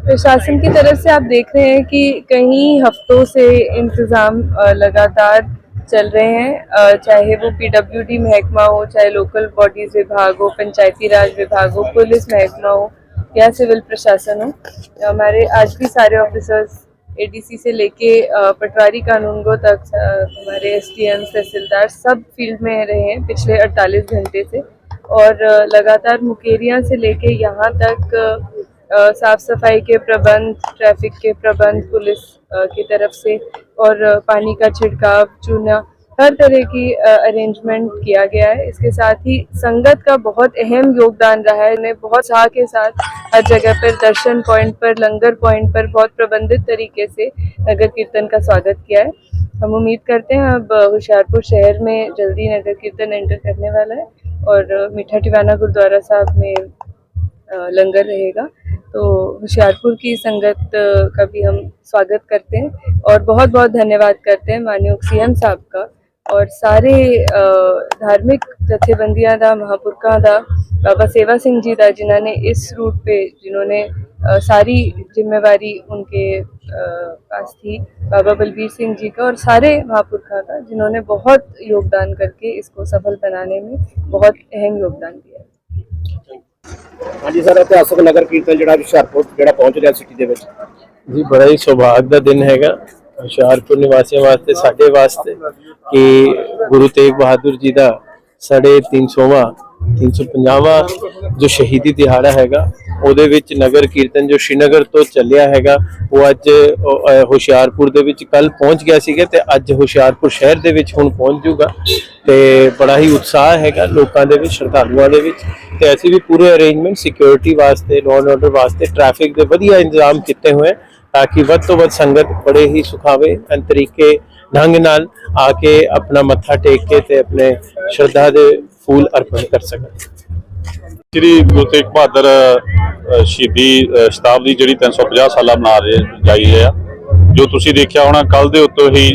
प्रशासन की तरफ़ से आप देख रहे हैं कि कई हफ्तों से इंतज़ाम लगातार चल रहे हैं। चाहे वो पीडब्ल्यूडी महकमा हो, चाहे लोकल बॉडीज़ विभाग हो, पंचायती राज विभाग हो, पुलिस महकमा हो या सिविल प्रशासन हो। हमारे आज भी सारे ऑफिसर्स एडीसी से लेके पटवारी कानूनगो तक हमारे एसडीएम तहसीलदार सब फ़ील्ड में रहे हैं पिछले 48 घंटे से। और लगातार मुकेरियाँ से लेके यहाँ तक साफ़ सफ़ाई के प्रबंध, ट्रैफ़िक के प्रबंध, पुलिस की तरफ़ से और पानी का छिड़काव, चूना, हर तरह की अरेंजमेंट किया गया है। इसके साथ ही संगत का बहुत अहम योगदान रहा है। ने बहुत उत्साह के साथ हर जगह पर, दर्शन पॉइंट पर, लंगर पॉइंट पर बहुत प्रबंधित तरीके से नगर कीर्तन का स्वागत किया है। हम उम्मीद करते हैं अब होशियारपुर शहर में जल्दी नगर कीर्तन एंटर करने वाला है और मीठा टिवाना गुरुद्वारा साहब में लंगर रहेगा। तो होशियारपुर की संगत का भी हम स्वागत करते हैं और बहुत बहुत धन्यवाद करते हैं मान्य सी एम साहब का और सारे धार्मिक जथेबंदियाँ का महापुरखा का बाबा सेवा सिंह जी का जिन्होंने इस रूट पे, जिन्होंने सारी जिम्मेवारी उनके पास थी, बाबा बलबीर सिंह जी का और सारे महापुरखा का जिन्होंने बहुत योगदान करके इसको सफल बनाने में बहुत अहम योगदान दिया। ਹਾਂਜੀ ਸਰ, ਇਤਿਹਾਸਕ ਨਗਰ ਕੀਰਤਨ ਜਿਹੜਾ ਹੁਸ਼ਿਆਰਪੁਰ, ਜਿਹੜਾ ਪਹੁੰਚ ਰਿਹਾ ਸਿਟੀ ਦੇ ਵਿੱਚ। ਜੀ, ਬੜਾ ਹੀ ਸੁਭਾਗ ਦਾ ਦਿਨ ਹੈਗਾ। ਹੁਸ਼ਿਆਰਪੁਰ ਨਿਵਾਸੀਆਂ ਵਾਸਤੇ, ਸਾਡੇ ਵਾਸਤੇ ਕਿ ਗੁਰੂ ਤੇਗ ਬਹਾਦਰ ਜੀ ਦਾ ਸਾਢੇ 300ਵਾਂ 350ਵਾਂ ਜੋ ਸ਼ਹੀਦੀ ਦਿਹਾੜਾ ਹੈਗਾ, ਉਹਦੇ ਵਿੱਚ ਨਗਰ ਕੀਰਤਨ ਜੋ ਸ਼੍ਰੀਨਗਰ ਤੋਂ ਚੱਲਿਆ ਹੈਗਾ, ਉਹ ਅੱਜ ਹੁਸ਼ਿਆਰਪੁਰ ਦੇ ਵਿੱਚ ਕੱਲ ਪਹੁੰਚ ਗਿਆ ਸੀਗਾ ਤੇ ਅੱਜ ਹੁਸ਼ਿਆਰਪੁਰ ਸ਼ਹਿਰ ਦੇ ਵਿੱਚ ਹੁਣ ਪਹੁੰਚ ਜੂਗਾ ਤੇ ਬੜਾ ਹੀ ਉਤਸ਼ਾਹ ਹੈਗਾ ਲੋਕਾਂ ਦੇ ਵਿੱਚ, ਸ਼ਰਧਾਲੂਆਂ ਦੇ ਵਿੱਚ। ਤੇ ਅਸੀਂ ਵੀ ਪੂਰੇ ਅਰੇਂਜਮੈਂਟ ਸਿਕਿਉਰਿਟੀ ਵਾਸਤੇ ਲਾਅ ਐਂਡ ਆਰਡਰ ਵਾਸਤੇ ਟ੍ਰੈਫਿਕ ਦੇ ਵਧੀਆ ਇੰਤਜ਼ਾਮ ਕੀਤੇ ਹੋਏ ਤਾਂ ਕਿ ਵੱਧ ਤੋਂ ਵੱਧ ਸੰਗਤ ਬੜੇ ਹੀ ਸੁਖਾਵੇ ਤਰੀਕੇ, ਢੰਗ ਨਾਲ ਆ ਕੇ ਆਪਣਾ ਮੱਥਾ ਟੇਕ ਕੇ ਤੇ ਆਪਣੇ ਸ਼ਰਧਾ ਦੇ ਫੂਲ ਅਰਪਣ ਕਰ ਸਕਣ ਸ੍ਰੀ ਗੁਰੂ ਤੇਗ ਬਹਾਦਰ ਸ਼ਹੀਦੀ ਸ਼ਤਾਬਦੀ ਜਿਹੜੀ 350 ਸਾਲਾ ਮਨਾ ਰਹੇ ਜਾਈ ਰਹੇ ਆ ਜੋ ਤੁਸੀਂ ਦੇਖਿਆ ਹੋਣਾ ਕੱਲ ਦੇ ਉੱਤੋਂ ਹੀ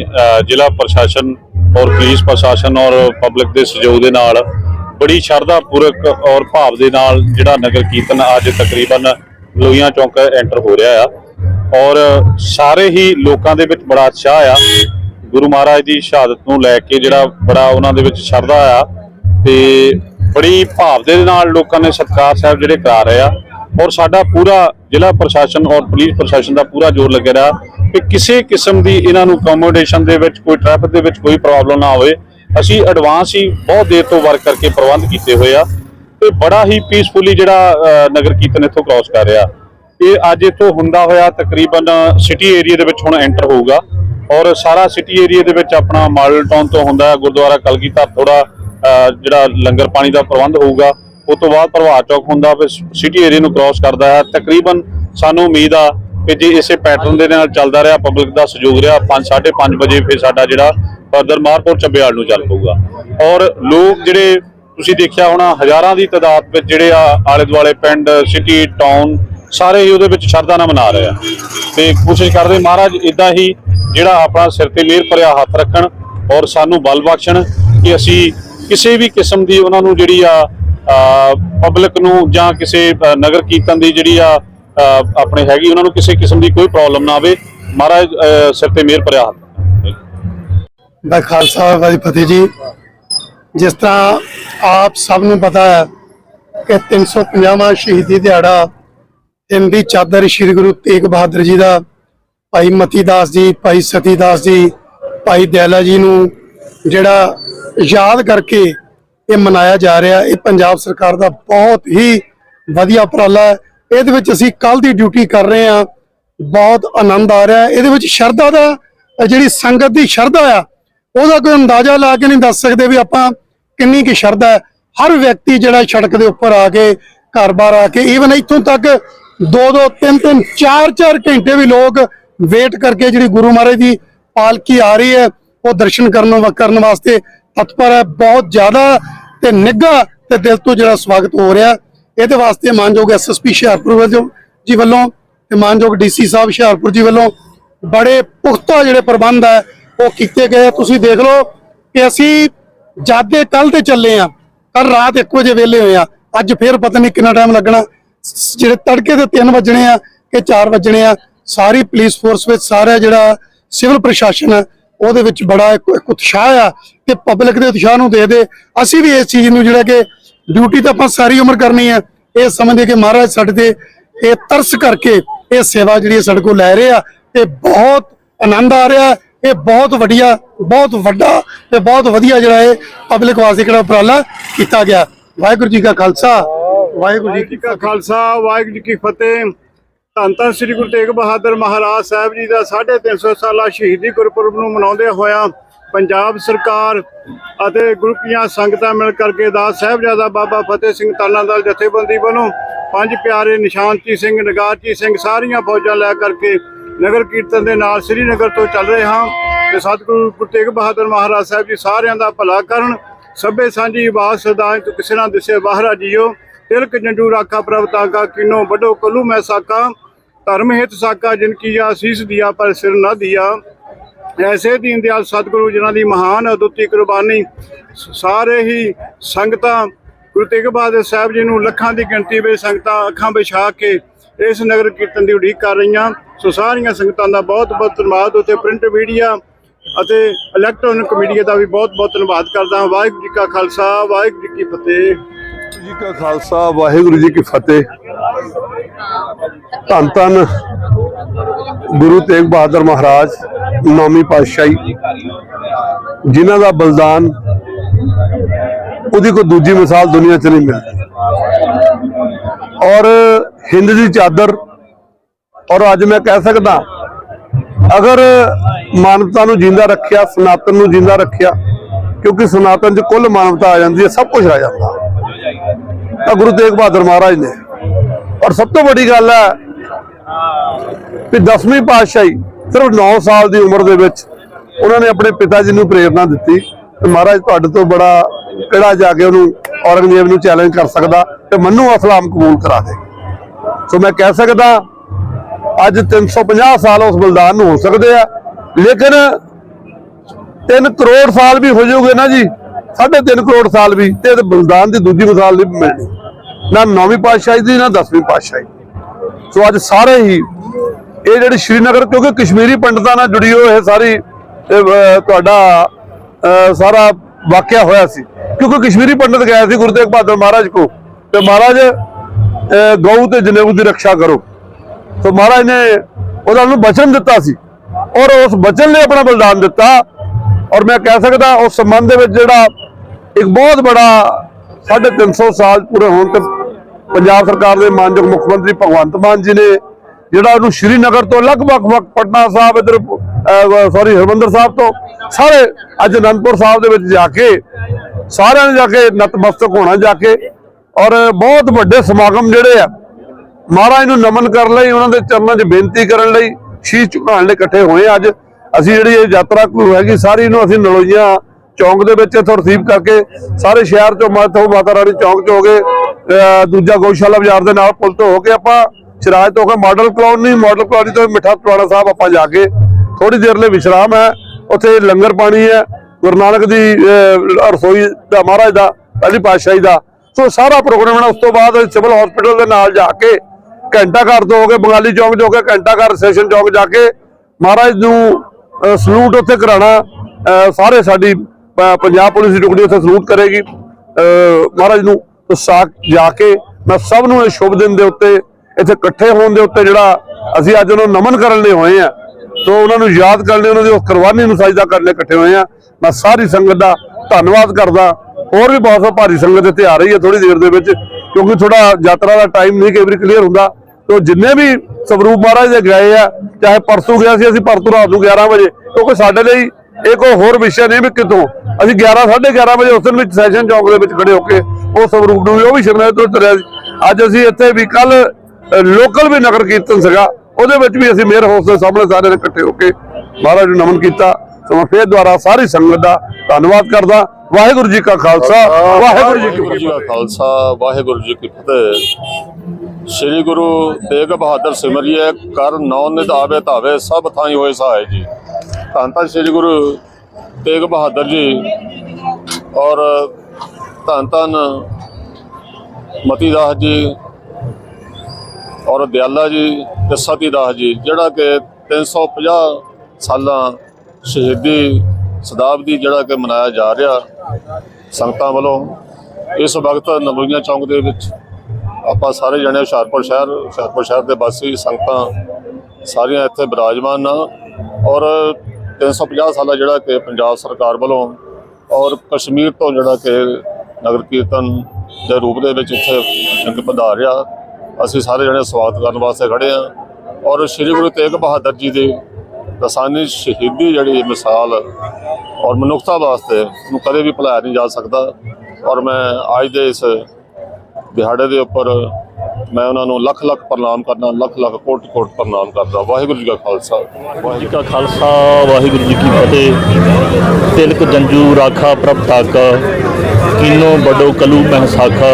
ਜ਼ਿਲ੍ਹਾ ਪ੍ਰਸ਼ਾਸਨ ਔਰ ਪੁਲਿਸ ਪ੍ਰਸ਼ਾਸਨ ਔਰ ਪਬਲਿਕ ਦੇ ਸਹਿਯੋਗ ਦੇ ਨਾਲ ਬੜੀ ਸ਼ਰਧਾ ਪੂਰਕ ਔਰ ਭਾਵ ਦੇ ਨਾਲ ਜਿਹੜਾ ਨਗਰ ਕੀਰਤਨ ਅੱਜ ਤਕਰੀਬਨ ਲੋਹੀਆਂ ਚੌਂਕ ਐਂਟਰ ਹੋ ਰਿਹਾ ਆ ਔਰ ਸਾਰੇ ਹੀ ਲੋਕਾਂ ਦੇ ਵਿੱਚ ਬੜਾ ਉਤਸ਼ਾਹ ਆ ਗੁਰੂ ਮਹਾਰਾਜ ਦੀ ਸ਼ਹਾਦਤ ਨੂੰ ਲੈ ਕੇ ਜਿਹੜਾ ਬੜਾ ਉਹਨਾਂ ਦੇ ਵਿੱਚ ਸ਼ਰਧਾ ਆ ਤੇ ਬੜੀ ਭਾਵ ਦੇ ਨਾਲ ਲੋਕਾਂ ਨੇ ਸਤਕਾਰ ਸਾਹਿਬ ਜਿਹੜੇ ਕਰਾ ਰਹੇ ਆ। ਔਰ ਸਾਡਾ ਪੂਰਾ ਜ਼ਿਲ੍ਹਾ ਪ੍ਰਸ਼ਾਸਨ ਔਰ ਪੁਲਿਸ ਪ੍ਰਸ਼ਾਸਨ ਦਾ ਪੂਰਾ ਜ਼ੋਰ ਲੱਗਿਆ ਰਿਹਾ ਕਿ ਕਿਸੇ ਕਿਸਮ ਦੀ ਇਹਨਾਂ ਨੂੰ ਅਕੋਮੋਡੇਸ਼ਨ ਦੇ ਵਿੱਚ, ਕੋਈ ਟ੍ਰੈਫਿਕ ਦੇ ਵਿੱਚ ਕੋਈ ਪ੍ਰੋਬਲਮ ਨਾ ਹੋਵੇ। ਅਸੀਂ ਐਡਵਾਂਸ ਹੀ ਬਹੁਤ ਦੇਰ ਤੋਂ ਵਰਕ ਕਰਕੇ ਪ੍ਰਬੰਧ ਕੀਤੇ ਹੋਏ ਆ। ਤੇ ਬੜਾ ਹੀ ਪੀਸਫੁਲੀ ਜਿਹੜਾ ਨਗਰ ਕੀਰਤਨ ਇੱਥੋਂ ਕ੍ਰਾਸ ਕਰ ਰਿਹਾ। ਇਹ ਅੱਜ ਇੱਥੋਂ ਹੁੰਦਾ ਹੋਇਆ ਤਕਰੀਬਨ ਸਿਟੀ ਏਰੀਆ ਦੇ ਵਿੱਚ ਹੁਣ ਐਂਟਰ ਹੋਊਗਾ। ਔਰ ਸਾਰਾ ਸਿਟੀ ਏਰੀਆ ਦੇ ਵਿੱਚ ਆਪਣਾ ਮਾਡਲ ਟਾਊਨ ਤੋਂ ਹੁੰਦਾ ਹੈ, ਗੁਰਦੁਆਰਾ, ਕਲਗੀਧਰ ਥੋੜਾ ਜਿਹੜਾ ਲੰਗਰ ਪਾਣੀ ਦਾ ਪ੍ਰਬੰਧ ਹੋਊਗਾ ਉਸ ਤੋਂ ਬਾਅਦ ਪ੍ਰਭਾਤ ਚੌਕ ਹੁੰਦਾ, ਫਿਰ ਸਿਟੀ ਏਰੀਆ ਨੂੰ ਕ੍ਰਾਸ ਕਰਦਾ ਹੈ। ਤਕਰੀਬਨ ਸਾਨੂੰ ਉਮੀਦ ਆ ਕਿ ਜੇ ਇਸੇ ਪੈਟਰਨ ਦੇ ਨਾਲ ਚੱਲਦਾ ਰਿਹਾ ਪਬਲਿਕ ਦਾ ਸਹਿਯੋਗ ਰਿਹਾ 5 5:30 ਵਜੇ ਫਿਰ ਸਾਡਾ ਜਿਹੜਾ ਫਰਦਰ ਮਾਰਕੋਟ ਚੱਬੇਵਾਲ ਨੂੰ ਚੱਲ ਪਊਗਾ। ਔਰ ਲੋਕ ਜਿਹੜੇ ਤੁਸੀਂ ਦੇਖਿਆ ਹੋਣਾ, ਹਜ਼ਾਰਾਂ ਦੀ ਤਾਦਾਦ ਵਿੱਚ ਜਿਹੜੇ ਆ ਆਲੇ ਦੁਆਲੇ ਪਿੰਡ ਸਿਟੀ ਟਾਊਨ ਸਾਰੇ ਹੀ ਉਹਦੇ ਵਿੱਚ ਸ਼ਰਧਾ ਨਾਲ ਮਨਾ ਰਹੇ ਆ। ਤੇ ਕੋਸ਼ਿਸ਼ ਕਰਦੇ ਮਹਾਰਾਜ ਇਦਾਂ ਹੀ ਜਿਹੜਾ ਆਪਣਾ ਸਿਰ ਤੇ ਮਿਹਰ ਭਰਿਆ ਹੱਥ ਰੱਖਣ ਔਰ ਸਾਨੂੰ ਬਲ ਬਖਸ਼ਣ ਕਿ ਅਸੀਂ ਕਿਸੇ ਵੀ ਕਿਸਮ ਦੀ ਉਹਨਾਂ ਨੂੰ ਜਿਹੜੀ ਆ ਪਬਲਿਕ ਨੂੰ ਜਾਂ ਕਿਸੇ ਨਗਰ ਕੀਰਤਨ ਦੀ ਜਿਹੜੀ ਆ ਆਪਣੇ ਹੈਗੀ, ਉਹਨਾਂ ਨੂੰ ਕਿਸੇ ਕਿਸਮ ਦੀ ਕੋਈ ਪ੍ਰੋਬਲਮ ਨਾ ਆਵੇ। ਮਹਾਰਾਜ ਸਿਰ ਤੇ ਮਿਹਰ ਭਰਿਆ ਦਾ ਖਾਲਸਾ ਵਾਹਿਗੁਰੂ ਫਤਿਹ ਜੀ। ਜਿਸ ਤਰ੍ਹਾਂ ਆਪ ਸਭ ਨੂੰ ਪਤਾ ਹੈ ਕਿ 350ਵਾਂ ਸ਼ਹੀਦੀ ਦਿਹਾੜਾ ਦਿਨ ਦੀ ਚਾਦਰ ਸ੍ਰੀ ਗੁਰੂ ਤੇਗ ਬਹਾਦਰ ਜੀ ਦਾ, ਭਾਈ ਮਤੀ ਦਾਸ ਜੀ, ਭਾਈ ਸਤੀ ਦਾਸ ਜੀ, ਭਾਈ ਦਿਆਲਾ ਜੀ ਨੂੰ ਜਿਹੜਾ ਯਾਦ ਕਰਕੇ ਇਹ ਮਨਾਇਆ ਜਾ ਰਿਹਾ, ਇਹ ਪੰਜਾਬ ਸਰਕਾਰ ਦਾ ਬਹੁਤ ਹੀ ਵਧੀਆ ਉਪਰਾਲਾ ਹੈ। ਇਹਦੇ ਵਿੱਚ ਅਸੀਂ ਕੱਲ ਦੀ ਡਿਊਟੀ ਕਰ ਰਹੇ ਹਾਂ। ਬਹੁਤ ਆਨੰਦ ਆ ਰਿਹਾ ਇਹਦੇ ਵਿੱਚ ਸ਼ਰਧਾ ਦਾ, ਜਿਹੜੀ ਸੰਗਤ ਦੀ ਸ਼ਰਧਾ ਆ, ਉਹਦਾ ਕੋਈ ਅੰਦਾਜ਼ਾ ਲਾ ਕੇ ਨਹੀਂ ਦੱਸ ਸਕਦੇ ਵੀ ਆਪਾਂ ਕਿੰਨੀ ਕੀ ਸ਼ਰਧਾ ਹੈ। ਹਰ ਵਿਅਕਤੀ ਜਿਹੜਾ ਸੜਕ ਦੇ ਉੱਪਰ ਆ ਕੇ ਘਰ-ਬਾਰ ਆ ਕੇ ਈਵਨ ਇੱਥੋਂ ਤੱਕ ਦੋ ਦੋ, ਤਿੰਨ ਤਿੰਨ, ਚਾਰ ਚਾਰ ਘੰਟੇ ਵੀ ਲੋਕ ਵੇਟ ਕਰਕੇ ਜਿਹੜੀ ਗੁਰੂ ਮਹਾਰਾਜ ਦੀ ਪਾਲਕੀ ਆ ਰਹੀ ਹੈ। ਉਹ ਦਰਸ਼ਨ ਕਰਨ ਕਰਨ ਵਾਸਤੇ ਤਤਪਰ ਹੈ, ਬਹੁਤ ਜ਼ਿਆਦਾ ਤੇ ਨਿੱਘਾ ਤੇ ਦਿਲ ਤੋਂ ਜਿਹੜਾ ਸਵਾਗਤ ਹੋ ਰਿਹਾ। ਇਹਦੇ ਵਾਸਤੇ ਮਾਨਯੋਗ ਐਸਐਸਪੀ ਹੁਸ਼ਿਆਰਪੁਰ ਜੀ ਵੱਲੋਂ ਤੇ ਮਾਨਯੋਗ ਡੀਸੀ ਸਾਹਿਬ ਹੁਸ਼ਿਆਰਪੁਰ ਜੀ ਵੱਲੋਂ ਬੜੇ ਪੁਖਤਾ ਜਿਹੜੇ ਪ੍ਰਬੰਧ ਹੈ, ਉਹ ਕੀਤੇ ਗਏ। ਤੁਸੀਂ ਦੇਖ ਲਓ ਕਿ ਅਸੀਂ ਜਾਦੇ ਕੱਲ ਤੇ ਚੱਲੇ ਆ ਕੱਲ ਰਾਤ 1 ਵਜੇ ਵਿਹਲੇ ਹੋਏ ਆ ਅੱਜ ਫੇਰ ਪਤਾ ਨਹੀਂ ਕਿੰਨਾ ਟਾਈਮ ਲੱਗਣਾ। ਜਿਹੜੇ ਤੜਕੇ ਦੇ 3 ਵਜਣੇ ਆ ਕਿ 4 ਵਜਣੇ ਆ, ਸਾਰੀ ਪੁਲਿਸ ਫੋਰਸ ਵਿੱਚ ਸਾਰਾ ਜਿਹੜਾ ਸਿਵਲ ਪ੍ਰਸ਼ਾਸਨ ਹੈ ਉਹਦੇ ਵਿੱਚ ਬੜਾ ਇੱਕ ਉਤਸ਼ਾਹ ਆ ਕਿ ਪਬਲਿਕ ਦੇ ਉਤਸ਼ਾਹ ਨੂੰ ਦੇ ਅਸੀਂ ਵੀ ਇਸ ਚੀਜ਼ ਨੂੰ ਜਿਹੜਾ ਕਿ ਡਿਊਟੀ ਤਾਂ ਆਪਾਂ ਸਾਰੀ ਉਮਰ ਕਰਨੀ ਹੈ ਇਹ ਸਮਝਦੇ ਕਿ ਮਹਾਰਾਜ ਸਾਡੇ ਤੇ ਇਹ ਤਰਸ ਕਰਕੇ ਇਹ ਸੇਵਾ ਜਿਹੜੀ ਸਾਡੇ ਕੋਲ ਲੈ ਰਹੇ ਆ ਤੇ ਬਹੁਤ ਆਨੰਦ ਆ ਰਿਹਾ, ਇਹ ਬਹੁਤ ਵਧੀਆ, ਬਹੁਤ ਵੱਡਾ ਤੇ ਬਹੁਤ ਵਧੀਆ ਜਿਹੜਾ ਇਹ ਪਬਲਿਕ ਵਾਸਤੇ ਕਿਹੜਾ ਉਪਰਾਲਾ ਕੀਤਾ ਗਿਆ। ਵਾਹਿਗੁਰੂ ਜੀ ਕਾ ਖਾਲਸਾ, ਵਾਹਿਗੁਰੂ ਜੀ ਕੀ ਕਾ ਖਾਲਸਾ, ਵਾਹਿਗੁਰੂ ਜੀ ਕੀ ਫਤਿਹ। ਧੰਨ ਧੰਨ ਸ੍ਰੀ ਗੁਰੂ ਤੇਗ ਬਹਾਦਰ ਮਹਾਰਾਜ ਸਾਹਿਬ ਜੀ ਦਾ 350 ਸਾਲਾ ਸ਼ਹੀਦੀ ਗੁਰਪੁਰਬ ਨੂੰ ਮਨਾਉਂਦੇ ਹੋਇਆ ਪੰਜਾਬ ਸਰਕਾਰ ਅਤੇ ਗੁਰੂ ਸੰਗਤਾਂ ਮਿਲ ਕਰਕੇ ਦਾਸ ਸਾਹਿਬਜ਼ਾਦਾ ਬਾਬਾ ਫਤਿਹ ਸਿੰਘ ਤਾਨਾ ਦਲ ਜਥੇਬੰਦੀ ਵੱਲੋਂ ਪੰਜ ਪਿਆਰੇ ਨਿਸ਼ਾਨਚੀ ਸਿੰਘ ਨਗਾਚੀ ਸਿੰਘ ਸਾਰੀਆਂ ਫੌਜਾਂ ਲੈ ਕਰਕੇ ਨਗਰ ਕੀਰਤਨ ਦੇ ਨਾਲ ਸ੍ਰੀਨਗਰ ਤੋਂ ਚੱਲ ਰਹੇ ਹਾਂ ਤੇ ਸਤਿਗੁਰੂ ਗੁਰੂ ਤੇਗ ਬਹਾਦਰ ਮਹਾਰਾਜ ਸਾਹਿਬ ਜੀ ਸਾਰਿਆਂ ਦਾ ਭਲਾ ਕਰਨ। ਸਭੇ ਸਾਂਝੀ ਬਾਤ ਸਦਾਇ ਤੂੰ ਕਿਸੇ ਨਾ ਦਿਸੇ ਬਾਹਰਾ ਜੀਓ ਤਿਲਕ ਜੰਡੂ ਰਾਖਾ ਪ੍ਰਭ ਤਾਗਾ ਕਿਨੋ ਵੱਡੋ ਕੱਲੂ ਮੈਂ ਸਾਕਾ ਧਰਮ ਹਿਤ ਸਾਕਾ ਜਿਨ ਕੀਆ ਸੀਸ ਦਿਆ ਪਰ ਸਿਰ ਨਾ ਦਿਆ। ਐਸੇ ਦੀਨ ਦਿਆਲ ਸਤਿਗੁਰੂ ਜਿਨ੍ਹਾਂ ਦੀ ਮਹਾਨ ਅਦੁੱਤੀ ਕੁਰਬਾਨੀ। ਸਾਰੇ ਹੀ ਸੰਗਤਾਂ, ਗੁਰੂ ਤੇਗ ਬਹਾਦਰ ਸਾਹਿਬ ਜੀ ਨੂੰ ਲੱਖਾਂ ਦੀ ਗਿਣਤੀ ਵਿੱਚ ਸੰਗਤਾਂ ਅੱਖਾਂ ਵਿਛਾ ਕੇ ਇਸ ਨਗਰ ਕੀਰਤਨ ਦੀ ਉਡੀਕ ਕਰ ਰਹੀਆਂ। ਸੋ ਸਾਰੀਆਂ ਸੰਗਤਾਂ ਦਾ ਬਹੁਤ ਬਹੁਤ ਧੰਨਵਾਦ। ਉੱਥੇ ਪ੍ਰਿੰਟ ਮੀਡੀਆ ਅਤੇ ਇਲੈਕਟ੍ਰੋਨਿਕ ਮੀਡੀਆ ਦਾ ਵੀ ਬਹੁਤ ਬਹੁਤ ਧੰਨਵਾਦ ਕਰਦਾ ਹਾਂ। ਵਾਹਿਗੁਰੂ ਜੀ ਕਾ ਖਾਲਸਾ, ਵਾਹਿਗੁਰੂ ਜੀ ਕੀ ਫਤਿਹ। ਜੀ ਕਾ ਖਾਲਸਾ, ਵਾਹਿਗੁਰੂ ਜੀ ਕੀ ਫਤਿਹ। ਧੰਨ ਧੰਨ ਗੁਰੂ ਤੇਗ ਬਹਾਦਰ ਮਹਾਰਾਜ, ਨੌਵੀਂ ਪਾਤਸ਼ਾਹੀ, ਜਿਨ੍ਹਾਂ ਦਾ ਬਲਿਦਾਨ ਉਹਦੀ ਕੋਈ ਦੂਜੀ ਮਿਸਾਲ ਦੁਨੀਆ 'ਚ ਨਹੀਂ ਮਿਲਦੀ। ਔਰ ਹਿੰਦ ਦੀ ਚਾਦਰ, ਔਰ ਅੱਜ ਮੈਂ ਕਹਿ ਸਕਦਾ, ਅਗਰ ਮਾਨਵਤਾ ਨੂੰ ਜਿੰਦਾ ਰੱਖਿਆ, ਸਨਾਤਨ ਨੂੰ ਜਿੰਦਾ ਰੱਖਿਆ, ਕਿਉਂਕਿ ਸਨਾਤਨ 'ਚ ਕੁੱਲ ਮਾਨਵਤਾ ਆ ਜਾਂਦੀ ਹੈ, ਸਭ ਕੁਝ ਆ ਜਾਂਦਾ। ਤਾਂ ਗੁਰੂ ਤੇਗ ਬਹਾਦਰ ਮਹਾਰਾਜ ਨੇ। ਔਰ ਸਭ ਤੋਂ ਵੱਡੀ ਗੱਲ ਹੈ ਕਿ 10ਵੀਂ ਪਾਤਸ਼ਾਹੀ ਸਿਰਫ 9 ਸਾਲ ਦੀ ਉਮਰ ਦੇ ਵਿੱਚ ਉਹਨਾਂ ਨੇ ਆਪਣੇ ਪਿਤਾ ਜੀ ਨੂੰ ਪ੍ਰੇਰਣਾ ਦਿੱਤੀ ਕਿ ਮਹਾਰਾਜ ਤੁਹਾਡੇ ਤੋਂ ਬੜਾ ਕਿਹੜਾ ਜਾ ਕੇ ਉਹਨੂੰ ਔਰੰਗਜ਼ੇਬ ਨੂੰ ਚੈਲੰਜ ਕਰ ਸਕਦਾ ਤੇ ਮੰਨੂ ਅਸਲਾਮ ਕਬੂਲ ਕਰਾ ਦੇ। ਸੋ ਮੈਂ ਕਹਿ ਸਕਦਾ, ਅੱਜ 350 ਸਾਲ ਉਸ ਬਲਿਦਾਨ ਨੂੰ ਹੋ ਸਕਦੇ ਆ, ਲੇਕਿਨ 3 ਕਰੋੜ ਸਾਲ ਵੀ ਹੋ ਜਾਊਗੇ ਨਾ ਜੀ। 3.5 ਕਰੋੜ ਸਾਲ ਵੀ ਤੇ ਇਹਦੇ ਬਲਿਦਾਨ ਦੀ ਦੂਜੀ ਮਿਸਾਲ ਨਹੀਂ ਮਿਲਣੀ ਨਾ ਨੌਵੀਂ ਪਾਤਸ਼ਾਹੀ ਦੀ, ਨਾ 10ਵੀਂ ਪਾਤਸ਼ਾਹੀ ਸੋ ਅੱਜ ਸਾਰੇ ਹੀ ਇਹ ਜਿਹੜੀ ਸ਼੍ਰੀਨਗਰ ਕਿਉਂਕਿ ਕਸ਼ਮੀਰੀ ਪੰਡਤਾਂ ਨਾਲ ਜੁੜੀ ਹੋਈ ਇਹ ਸਾਰੀ ਤੁਹਾਡਾ ਸਾਰਾ ਵਾਕਿਆ ਹੋਇਆ ਸੀ। ਕਿਉਂਕਿ ਕਸ਼ਮੀਰੀ ਪੰਡਤ ਗਏ ਸੀ ਗੁਰੂ ਤੇਗ ਬਹਾਦਰ ਮਹਾਰਾਜ ਕੋ ਤੇ ਮਹਾਰਾਜ ਗਊ ਤੇ ਜਨੇਊ ਦੀ ਰੱਖਿਆ ਕਰੋ। ਸੋ ਮਹਾਰਾਜ ਨੇ ਉਹਨਾਂ ਨੂੰ ਬਚਨ ਦਿੱਤਾ ਸੀ। ਔਰ ਉਸ ਬਚਨ ਨੇ ਆਪਣਾ ਬਲਿਦਾਨ ਦਿੱਤਾ। ਔਰ ਮੈਂ ਕਹਿ ਸਕਦਾ ਉਸ ਸੰਬੰਧ ਦੇ ਵਿੱਚ ਜਿਹੜਾ ਇੱਕ ਬਹੁਤ ਬੜਾ 350 ਸਾਲ ਪੂਰੇ ਹੋਣ ਤੇ ਪੰਜਾਬ ਸਰਕਾਰ ਦੇ ਮਾਨਯੋਗ ਮੁੱਖ ਮੰਤਰੀ ਭਗਵੰਤ ਮਾਨ ਜੀ ਨੇ, ਜਿਹੜਾ ਉਹਨੂੰ ਸ਼੍ਰੀਨਗਰ ਤੋਂ ਲਗਭਗ ਵਕ ਪਟਨਾ ਸਾਹਿਬ ਇਧਰ ਸੌਰੀ ਹਰਮੰਦਰ ਸਾਹਿਬ ਤੋਂ ਸਾਰੇ ਅੱਜ ਅਨੰਦਪੁਰ ਸਾਹਿਬ ਦੇ ਵਿੱਚ ਜਾ ਕੇ, ਸਾਰਿਆਂ ਨੇ ਜਾ ਕੇ ਨਤਮਸਤਕ ਹੋਣਾ ਜਾ ਕੇ ਔਰ ਬਹੁਤ ਵੱਡੇ ਸਮਾਗਮ ਜਿਹੜੇ ਆ, ਮਹਾਰਾਜ ਨੂੰ ਨਮਨ ਕਰਨ ਲਈ, ਉਹਨਾਂ ਦੇ ਚਰਨਾਂ 'ਚ ਬੇਨਤੀ ਕਰਨ ਲਈ ਸ਼ੀਸ਼ ਝੁਕਾਉਣ ਲਈ ਇਕੱਠੇ ਹੋਏ ਅੱਜ। ਅਸੀਂ ਜਿਹੜੀ ਇਹ ਯਾਤਰਾ ਕੋਈ ਹੈਗੀ, ਸਾਰੀ ਨੂੰ ਅਸੀਂ ਨਲੋਈਆਂ ਚੌਂਕ ਦੇ ਵਿੱਚ ਇੱਥੋਂ ਰਿਸੀਵ ਕਰਕੇ ਸਾਰੇ ਸ਼ਹਿਰ ਚੋਂ ਮਾਤੋ ਮਾਤਾ ਰਾਣੀ ਚੌਂਕ ਚ ਹੋ ਗਏ ਦੂਜਾ ਗਊਸ਼ਾਲਾ ਬਾਜ਼ਾਰ ਦੇ ਨਾਲ ਪੁਲ ਤੋਂ ਹੋ ਕੇ ਆਪਾਂ ਸ਼ਰਾਜ ਤੋਂ ਹੋ ਕੇ ਮਾਡਲ ਕਲੋਨੀ ਮਾਡਲ ਕਲੋਨੀ ਤੋਂ ਮਿੱਠਾ ਪੁਰਾਣਾ ਸਾਹਿਬ ਆਪਾਂ ਜਾ ਕੇ ਥੋੜੀ ਦੇਰ ਲਈ ਵਿਸ਼ਰਾਮ ਹੈ। ਉੱਥੇ ਲੰਗਰ ਪਾਣੀ ਹੈ। ਗੁਰੂ ਨਾਨਕ ਦੀ ਰਸੋਈ ਦਾ, ਮਹਾਰਾਜ ਦਾ, ਪਹਿਲੀ ਪਾਤਸ਼ਾਹੀ ਦਾ। ਸੋ ਸਾਰਾ ਪ੍ਰੋਗਰਾਮ ਹੈ। ਉਸ ਤੋਂ ਬਾਅਦ ਸਿਵਲ ਹਸਪੀਟਲ ਦੇ ਨਾਲ ਜਾ ਕੇ ਘੰਟਾ ਘਰ ਤੋਂ ਹੋ ਕੇ ਬੰਗਾਲੀ ਚੌਂਕ ਜੋ ਕੇ ਘੰਟਾ ਘਰ ਸੈਸ਼ਨ ਚੌਂਕ ਜਾ ਕੇ ਮਹਾਰਾਜ ਨੂੰ ਸਲੂਟ ਉੱਥੇ ਕਰਾਣਾ ਸਾਰੇ ਸਾਡੀ ਪੰਜਾਬ ਪੁਲਿਸ ਦੀ ਟੁਕੜੀ ਉੱਥੇ ਸਲੂਟ ਕਰੇਗੀ। ਮਹਾਰਾਜ ਨੂੰ ਤੋਂ ਸਾਕ ਜਾ ਕੇ ਮੈਂ ਸਭ ਨੂੰ ਇਹ ਸ਼ੁਭ ਦਿਨ ਦੇ ਉੱਤੇ, ਇੱਥੇ ਇਕੱਠੇ ਹੋਣ ਦੇ ਉੱਤੇ ਜਿਹੜਾ ਅਸੀਂ ਅੱਜ ਉਹਨਾਂ ਨੂੰ ਨਮਨ ਕਰਨ ਲਈ ਹੋਏ ਆ ਤੋਂ ਉਹਨਾਂ ਨੂੰ ਯਾਦ ਕਰਨ ਲਈ ਉਹਨਾਂ ਦੀ ਉਹ ਕੁਰਬਾਨੀ ਨੂੰ ਸਜਦਾ ਕਰਨ ਲਈ ਇਕੱਠੇ ਹੋਏ ਆ ਮੈਂ ਸਾਰੀ ਸੰਗਤ ਦਾ ਧੰਨਵਾਦ ਕਰਦਾ। ਹੋਰ ਵੀ ਬਹੁਤ ਬਹੁਤ ਭਾਰੀ ਸੰਗਤ ਇੱਥੇ ਆ ਰਹੀ ਹੈ ਥੋੜੀ ਦੇਰ ਦੇ ਵਿੱਚ, ਕਿਉਂਕਿ ਥੋੜਾ ਯਾਤਰਾ ਦਾ ਟਾਈਮ ਨਹੀਂ ਕਈ ਵਾਰੀ ਕਲੀਅਰ ਹੁੰਦਾ। ਤੋਂ ਜਿੰਨੇ ਵੀ ਸਵਰੂਪ ਮਹਾਰਾਜ ਦੇ ਗਏ ਆ, ਚਾਹੇ ਪਰਸੋਂ ਗਿਆ ਸੀ, ਅਸੀਂ ਪਰਸੋਂ ਰਾਤ ਨੂੰ 11 ਵਜੇ, ਕਿਉਂਕਿ ਸਾਡੇ ਲਈ ਇਹ ਕੋਈ ਹੋਰ ਵਿਸ਼ਾ ਨਹੀਂ ਵੀ ਕਿਤੋਂ। ਅਸੀਂ 11 11:30 ਵਜੇ ਉਸ ਦਿਨ ਵਿੱਚ ਸੈਸ਼ਨ ਚੌਕ ਦੇ ਵਿੱਚ ਖੜੇ ਹੋ ਕੇ ਉਹ ਸਵਰੂਪ ਨੂੰ ਵੀ ਉਹ ਵੀ ਸ਼ਰਨਾਇਤ ਤੋਂ ਤੁਰਿਆ ਸੀ। ਅੱਜ ਅਸੀਂ ਇੱਥੇ ਵੀ ਕੱਲ ਲੋਕਲ ਵੀ ਨਗਰ ਕੀਰਤਨ ਸੀਗਾ। ਉਹਦੇ ਵਿੱਚ ਵੀ ਅਸੀਂ ਮੇਅਰ ਹਾਊਸ ਦੇ ਸਾਹਮਣੇ ਸਾਰੇ ਨੇ ਇਕੱਠੇ ਹੋ ਕੇ ਮਹਾਰਾਜ ਨੂੰ ਨਮਨ ਕੀਤਾ। ਸੋ ਮੈਂ ਫੇਰ ਦੁਆਰਾ ਸਾਰੀ ਸੰਗਤ ਦਾ ਧੰਨਵਾਦ ਕਰਦਾ। ਵਾਹਿਗੁਰੂ ਜੀ ਕਾ ਖਾਲਸਾ ਵਾਹਿਗੁਰੂ ਜੀ ਕੀ ਫਤਿਹ। ਖਾਲਸਾ ਵਾਹਿਗੁਰੂ ਜੀ ਕੀ ਫਤਿਹ। ਸ੍ਰੀ ਗੁਰੂ ਤੇਗ ਬਹਾਦਰ ਸਿਮਰਿਐ ਕਰ ਨੌ ਨਿਧ ਆਵੇ ਧਾਵੇ ਸਭ ਥਾਈ ਹੋਏ ਸਹਾਇ ਜੀ। ਧੰਨ ਧੰਨ ਸ੍ਰੀ ਗੁਰੂ ਤੇਗ ਬਹਾਦਰ ਜੀ ਔਰ ਧੰਨ ਧੰਨ ਮਤੀ ਦਾਸ ਜੀ ਔਰ ਦਿਆਲਾ ਜੀ ਤੇ ਸਤੀ ਦਾਸ ਜੀ, ਜਿਹੜਾ ਕਿ 350 ਸਾਲਾਂ ਸ਼ਹੀਦੀ ਸ਼ਤਾਬਦੀ ਜਿਹੜਾ ਕਿ ਮਨਾਇਆ ਜਾ ਰਿਹਾ ਸੰਗਤਾਂ ਵੱਲੋਂ। ਇਸ ਵਕਤ ਨਲੋਈਆਂ ਚੌਂਕ ਦੇ ਵਿੱਚ ਆਪਾਂ ਸਾਰੇ ਜਣੇ ਹੁਸ਼ਿਆਰਪੁਰ ਸ਼ਹਿਰ ਹੁਸ਼ਿਆਰਪੁਰ ਸ਼ਹਿਰ ਦੇ ਵਾਸੀ ਸੰਗਤਾਂ ਸਾਰੀਆਂ ਇੱਥੇ ਬਿਰਾਜਮਾਨ ਆ ਔਰ 350 ਸਾਲਾ ਜਿਹੜਾ ਕਿ ਪੰਜਾਬ ਸਰਕਾਰ ਵੱਲੋਂ ਔਰ ਕਸ਼ਮੀਰ ਤੋਂ ਜਿਹੜਾ ਕਿ ਨਗਰ ਕੀਰਤਨ ਦੇ ਰੂਪ ਦੇ ਵਿੱਚ ਇੱਥੇ ਇੱਕ ਰਿਹਾ। ਅਸੀਂ ਸਾਰੇ ਜਣੇ ਸਵਾਗਤ ਕਰਨ ਵਾਸਤੇ ਖੜੇ ਆ ਔਰ ਸ੍ਰੀ ਗੁਰੂ ਤੇਗ ਬਹਾਦਰ ਜੀ ਦੀ ਦਸਾਨੀ ਸ਼ਹੀਦੀ ਜਿਹੜੀ ਮਿਸਾਲ ਔਰ ਮਨੁੱਖਤਾ ਵਾਸਤੇ ਨੂੰ ਕਦੇ ਵੀ ਭੁਲਾਇਆ ਨਹੀਂ ਜਾ ਸਕਦਾ। ਔਰ ਮੈਂ ਅੱਜ ਦੇ ਇਸ ਦਿਹਾੜੇ ਦੇ ਉੱਪਰ ਮੈਂ ਉਹਨਾਂ ਨੂੰ ਲੱਖ ਲੱਖ ਪ੍ਰਣਾਮ ਕਰਦਾ, ਲੱਖ ਲੱਖ ਕੋਟਿ ਕੋਟਿ ਪ੍ਰਣਾਮ ਕਰਦਾ। ਵਾਹਿਗੁਰੂ ਜੀ ਕਾ ਖਾਲਸਾ। ਵਾਹਿਗੁਰੂ ਜੀ ਕਾ ਖਾਲਸਾ, ਵਾਹਿਗੁਰੂ ਜੀ ਕੀ ਫਤਿਹ। ਤਿਲਕ ਜੰਜੂ ਰਾਖਾ ਪ੍ਰਭ ਤਾਕਾ ਕੀਨੋ ਬਡੋ ਕਲੂ ਮਹਿ ਸਾਖਾ।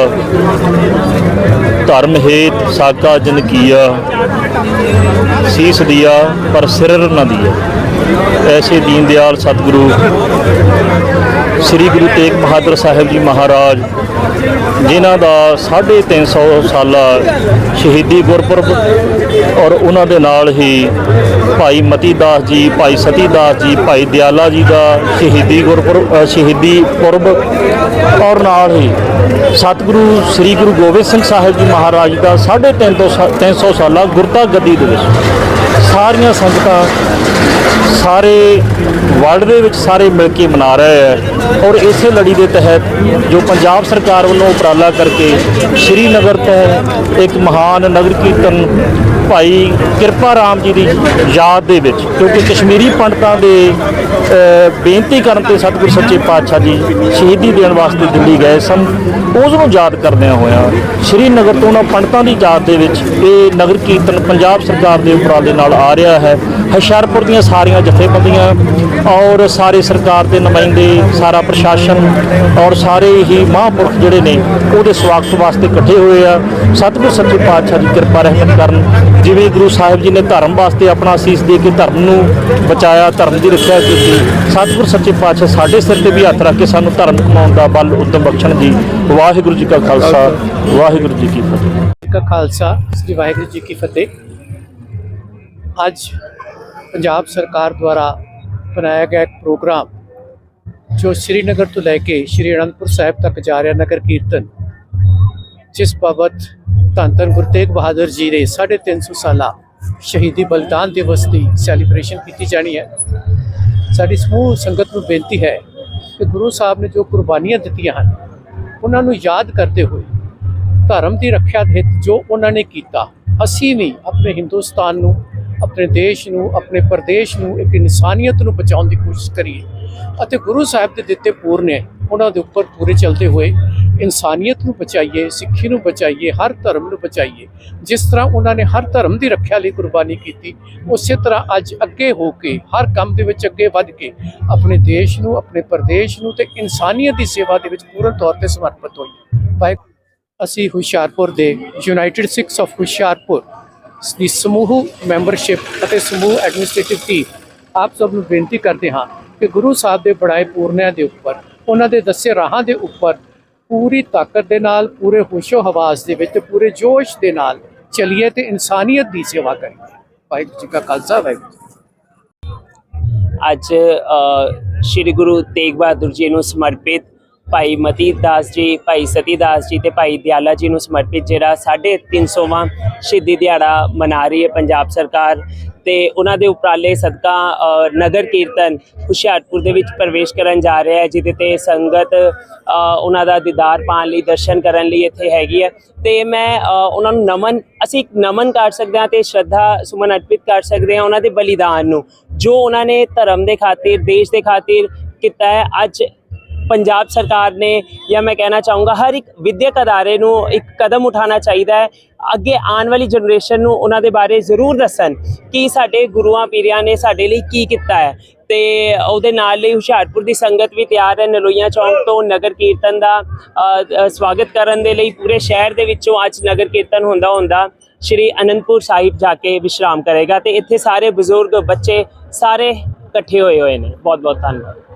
ਧਰਮ ਹੇਤ ਸਾਕਾ ਜਨ ਕੀਆ, ਸੀਸ ਦਿਆ ਪਰ ਸਿਰ ਨ ਦਿਆ। ਐਸੇ ਦੀਨ ਦਿਆਲ ਸਤਿਗੁਰੂ ਸ੍ਰੀ ਗੁਰੂ ਤੇਗ ਬਹਾਦਰ ਸਾਹਿਬ ਜੀ ਮਹਾਰਾਜ, ਜਿਨ੍ਹਾਂ ਦਾ 350 ਸਾਲਾ ਸ਼ਹੀਦੀ ਗੁਰਪੁਰਬ ਔਰ ਉਹਨਾਂ ਦੇ ਨਾਲ ਹੀ ਭਾਈ ਮਤੀ ਦਾਸ ਜੀ, ਭਾਈ ਸਤੀ ਦਾਸ ਜੀ, ਭਾਈ ਦਿਆਲਾ ਜੀ ਦਾ ਸ਼ਹੀਦੀ ਗੁਰਪੁਰਬ ਸ਼ਹੀਦੀ ਪੁਰਬ ਔਰ ਨਾਲ ਹੀ ਸਤਿਗੁਰੂ ਸ੍ਰੀ ਗੁਰੂ ਗੋਬਿੰਦ ਸਿੰਘ ਸਾਹਿਬ ਜੀ ਮਹਾਰਾਜ ਦਾ 350 300 ਸਾਲਾ ਗੁਰਤਾ ਗੱਦੀ ਦੇ ਵਿੱਚ। ਸਾਰੀਆਂ ਸੰਗਤਾਂ ਸਾਰੇ ਵਰਲਡ ਦੇ ਵਿੱਚ ਸਾਰੇ ਮਿਲ ਕੇ ਮਨਾ ਰਹੇ ਹੈ ਔਰ ਇਸੇ ਲੜੀ ਦੇ ਤਹਿਤ ਜੋ ਪੰਜਾਬ ਸਰਕਾਰ ਵੱਲੋਂ ਉਪਰਾਲਾ ਕਰਕੇ ਸ਼੍ਰੀਨਗਰ ਤੋਂ ਇੱਕ ਮਹਾਨ ਨਗਰ ਕੀਰਤਨ ਭਾਈ ਕਿਰਪਾ ਰਾਮ ਜੀ ਦੀ ਯਾਦ ਦੇ ਵਿੱਚ ਕਿਉਂਕਿ ਕਸ਼ਮੀਰੀ ਪੰਡਤਾਂ ਦੇ ਬੇਨਤੀ ਕਰਨ ਤੇ ਸਤਿਗੁਰ ਸੱਚੇ ਪਾਤਸ਼ਾਹ ਜੀ ਸ਼ਹੀਦੀ ਦੇਣ ਵਾਸਤੇ ਦਿੱਲੀ ਗਏ ਸਨ, ਉਸ ਨੂੰ ਯਾਦ ਕਰਦਿਆਂ ਹੋਇਆਂ ਸ਼੍ਰੀਨਗਰ ਤੋਂ ਉਹਨਾਂ ਪੰਡਤਾਂ ਦੀ ਯਾਦ ਦੇ ਵਿੱਚ ਇਹ ਨਗਰ ਕੀਰਤਨ ਪੰਜਾਬ ਸਰਕਾਰ ਦੇ ਉਪਰਾਲੇ ਨਾਲ ਆ ਰਿਹਾ ਹੈ। ਹੁਸ਼ਿਆਰਪੁਰ ਦੀਆਂ ਸਾਰੀਆਂ ਜਥੇਬੰਦੀਆਂ ਔਰ ਸਾਰੇ ਸਰਕਾਰ ਦੇ ਨੁਮਾਇੰਦੇ, ਸਾਰਾ ਪ੍ਰਸ਼ਾਸਨ ਔਰ ਸਾਰੇ ਹੀ ਮਹਾਂਪੁਰਖ ਜਿਹੜੇ ਨੇ, ਉਹਦੇ ਸਵਾਗਤ ਵਾਸਤੇ ਇਕੱਠੇ ਹੋਏ ਆ। ਸਤਿਗੁਰ ਸੱਚੇ ਪਾਤਸ਼ਾਹ ਦੀ ਕਿਰਪਾ ਰਹਿਮਤ ਕਰਨ, ਜਿਵੇਂ ਗੁਰੂ ਸਾਹਿਬ ਜੀ ਨੇ ਧਰਮ ਵਾਸਤੇ ਆਪਣਾ ਅਸੀਸ ਦੇ ਕੇ ਧਰਮ ਨੂੰ ਬਚਾਇਆ, ਧਰਮ ਦੀ ਰੱਖਿਆ ਕੀਤੀ। ਸਤਿਗੁਰ ਸੱਚੇ ਪਾਤਸ਼ਾਹ ਸਾਡੇ ਸਿਰ ਤੇ ਵੀ ਹੱਥ ਰੱਖ ਕੇ ਸਾਨੂੰ ਧਰਮ ਕਮਾਉਣ ਦਾ ਬਲ ਉਦਮ ਬਖਸ਼ਣ ਜੀ ਵਾਹਿਗੁਰੂ ਜੀ ਕਾ ਖਾਲਸਾ, ਵਾਹਿਗੁਰੂ ਜੀ ਕੀ ਫਤਿਹ। ਜੀ ਕਾ ਖਾਲਸਾ, ਸ੍ਰੀ ਵਾਹਿਗੁਰੂ ਜੀ ਕੀ ਫਤਿਹ। ਅੱਜ ਪੰਜਾਬ ਸਰਕਾਰ ਦੁਆਰਾ ਬਣਾਇਆ ਗਿਆ ਇੱਕ ਪ੍ਰੋਗਰਾਮ, ਜੋ ਸ਼੍ਰੀਨਗਰ ਤੋਂ ਲੈ ਕੇ ਸ਼੍ਰੀ ਅਨੰਦਪੁਰ ਸਾਹਿਬ ਤੱਕ ਜਾ ਰਿਹਾ ਨਗਰ ਕੀਰਤਨ, ਜਿਸ ਬਾਬਤ ਧੰਨ ਧੰਨ ਗੁਰੂ ਤੇਗ ਬਹਾਦਰ ਜੀ ਦੇ 350 ਸਾਲਾ ਸ਼ਹੀਦੀ ਬਲਿਦਾਨ ਦਿਵਸ ਦੀ ਸੈਲੀਬ੍ਰੇਸ਼ਨ ਕੀਤੀ ਜਾਣੀ ਹੈ। ਸਾਡੀ ਸਮੂਹ ਸੰਗਤ ਨੂੰ ਬੇਨਤੀ ਹੈ ਕਿ ਗੁਰੂ ਸਾਹਿਬ ਨੇ ਜੋ ਕੁਰਬਾਨੀਆਂ ਦਿੱਤੀਆਂ ਹਨ, ਉਹਨਾਂ ਨੂੰ ਯਾਦ ਕਰਦੇ ਹੋਏ ਧਰਮ ਦੀ ਰੱਖਿਆ ਦੇ ਹਿੱਤ ਜੋ ਉਹਨਾਂ ਨੇ ਕੀਤਾ, ਅਸੀਂ ਵੀ ਆਪਣੇ ਹਿੰਦੁਸਤਾਨ ਨੂੰ ਆਪਣੇ ਦੇਸ਼ ਨੂੰ, ਆਪਣੇ ਪ੍ਰਦੇਸ਼ ਨੂੰ, ਇੱਕ ਇਨਸਾਨੀਅਤ ਨੂੰ ਬਚਾਉਣ ਦੀ ਕੋਸ਼ਿਸ਼ ਕਰੀਏ। ਅਤੇ ਗੁਰੂ ਸਾਹਿਬ ਦੇ ਦਿੱਤੇ ਪੂਰ ਨੇ ਉਹਨਾਂ ਦੇ ਉੱਪਰ ਪੂਰੇ ਚੱਲਦੇ ਹੋਏ ਇਨਸਾਨੀਅਤ ਨੂੰ ਬਚਾਈਏ, ਸਿੱਖੀ ਨੂੰ ਬਚਾਈਏ, ਹਰ ਧਰਮ ਨੂੰ ਬਚਾਈਏ। ਜਿਸ ਤਰ੍ਹਾਂ ਉਹਨਾਂ ਨੇ ਹਰ ਧਰਮ ਦੀ ਰੱਖਿਆ ਲਈ ਕੁਰਬਾਨੀ ਕੀਤੀ, ਉਸੇ ਤਰ੍ਹਾਂ ਅੱਜ ਅੱਗੇ ਹੋ ਕੇ, ਹਰ ਕੰਮ ਦੇ ਵਿੱਚ ਅੱਗੇ ਵੱਧ ਕੇ, ਆਪਣੇ ਦੇਸ਼ ਨੂੰ, ਆਪਣੇ ਪ੍ਰਦੇਸ਼ ਨੂੰ ਤੇ ਇਨਸਾਨੀਅਤ ਦੀ ਸੇਵਾ ਦੇ ਵਿੱਚ ਪੂਰਨ ਤੌਰ ਤੇ ਸਮਰਪਿਤ ਹੋਈਏ। ਵਾਹਿਗੁਰੂ। ਅਸੀਂ ਹੁਸ਼ਿਆਰਪੁਰ ਦੇ ਯੂਨਾਈਟਿਡ ਸਿੱਖਸ ਆਫ ਹੁਸ਼ਿਆਰਪੁਰ ਦੀ ਸਮੂਹ ਮੈਂਬਰਸ਼ਿਪ ਅਤੇ ਸਮੂਹ ਐਡਮਿਨਿਸਟ੍ਰੇਟਿਵ ਟੀਮ ਆਪ ਸਭ ਨੂੰ ਬੇਨਤੀ ਕਰਦੇ ਹਾਂ ਕਿ ਗੁਰੂ ਸਾਹਿਬ ਦੇ ਬੜਾਏ ਪੂਰਨਿਆਂ ਦੇ ਉੱਪਰ, ਉਹਨਾਂ ਦੇ ਦੱਸੇ ਰਾਹਾਂ ਦੇ ਉੱਪਰ ਪੂਰੀ ਤਾਕਤ ਦੇ ਨਾਲ, ਪੂਰੇ ਹੋਸ਼ੋ ਹਵਾਸ ਦੇ ਵਿੱਚ, ਪੂਰੇ ਜੋਸ਼ ਦੇ ਨਾਲ ਚਲੀਏ ਤੇ ਇਨਸਾਨੀਅਤ ਦੀ ਸੇਵਾ ਕਰੀਏ। ਵਾਹਿਗੁਰੂ ਜੀ ਕਾ ਖਾਲਸਾ, ਵਾਹਿਗੁਰੂ ਜੀ ਅੱਜ ਸ਼੍ਰੀ ਗੁਰੂ ਤੇਗ ਬਹਾਦਰ ਜੀ ਨੂੰ ਸਮਰਪਿਤ ਭਾਈ ਮਤੀ ਦਾਸ ਜੀ, ਭਾਈ ਸਤੀ ਦਾਸ ਜੀ ਤੇ ਭਾਈ ਦਿਆਲਾ ਜੀ ਨੂੰ ਸਮਰਪਿਤ ਜਿਹੜਾ 350ਵਾਂ ਸ਼ਹੀਦੀ ਦਿਹਾੜਾ ਮਨਾ ਰਹੀ ਹੈ ਪੰਜਾਬ ਸਰਕਾਰ ਤੇ ਉਹਨਾਂ ਦੇ ਉਪਰਾਲੇ ਸਦਕਾ ਨਗਰ ਕੀਰਤਨ ਹੁਸ਼ਿਆਰਪੁਰ ਦੇ ਵਿੱਚ ਪ੍ਰਵੇਸ਼ ਕਰਨ ਜਾ ਰਿਹਾ ਹੈ, ਜਿਹਦੇ ਤੇ ਸੰਗਤ ਉਹਨਾਂ ਦਾ ਦੀਦਾਰ ਪਾਣ ਲਈ, ਦਰਸ਼ਨ ਕਰਨ ਲਈ ਇੱਥੇ ਹੈਗੀ ਹੈ ਤੇ ਮੈਂ ਉਹਨਾਂ ਨੂੰ ਨਮਨ, ਅਸੀਂ ਨਮਨ ਕਰ ਸਕਦੇ ਹਾਂ ਤੇ ਸ਼ਰਧਾ ਸੁਮਨ ਅਰਪਿਤ ਕਰ ਸਕਦੇ ਹਾਂ ਉਹਨਾਂ ਦੇ ਬਲੀਦਾਨ ਨੂੰ, ਜੋ ਉਹਨਾਂ ਨੇ ਧਰਮ ਦੇ ਖਾਤਰ, ਦੇਸ਼ ਦੇ ਖਾਤਰ ਕੀਤਾ ਹੈ, ਅੱਜ ਪੰਜਾਬ ਸਰਕਾਰ ਨੇ ਜਾਂ ਮੈਂ ਕਹਿਣਾ ਚਾਹੂੰਗਾ ਹਰ ਇੱਕ ਵਿਦਿਅਕ ਅਦਾਰੇ ਨੂੰ ਇੱਕ ਕਦਮ ਉਠਾਉਣਾ ਚਾਹੀਦਾ ਹੈ। ਅੱਗੇ ਆਉਣ ਵਾਲੀ ਜਨਰੇਸ਼ਨ ਨੂੰ ਉਹਨਾਂ ਦੇ ਬਾਰੇ ਜ਼ਰੂਰ ਦੱਸਣ ਕਿ ਸਾਡੇ ਗੁਰੂਆਂ ਪੀਰਿਆਂ ਨੇ ਸਾਡੇ ਲਈ ਕੀ ਕੀਤਾ ਹੈ। ਤੇ ਉਹਦੇ ਨਾਲ ਲਈ ਹੁਸ਼ਿਆਰਪੁਰ ਦੀ ਸੰਗਤ ਵੀ ਤਿਆਰ ਹੈ ਨਲੋਈਆਂ ਚੌਂਕ ਤੋਂ ਨਗਰ ਕੀਰਤਨ ਦਾ ਸਵਾਗਤ ਕਰਨ ਦੇ ਲਈ ਪੂਰੇ ਸ਼ਹਿਰ ਦੇ ਵਿੱਚੋਂ ਅੱਜ ਨਗਰ ਕੀਰਤਨ ਹੁੰਦਾ ਹੁੰਦਾ ਸ਼੍ਰੀ ਅਨੰਦਪੁਰ ਸਾਹਿਬ ਜਾ ਕੇ ਵਿਸ਼ਰਾਮ ਕਰੇਗਾ ਤੇ ਇੱਥੇ ਸਾਰੇ ਬਜ਼ੁਰਗ, ਬੱਚੇ ਸਾਰੇ ਇਕੱਠੇ ਹੋਏ ਹੋਏ ਨੇ। ਬਹੁਤ ਬਹੁਤ ਧੰਨਵਾਦ।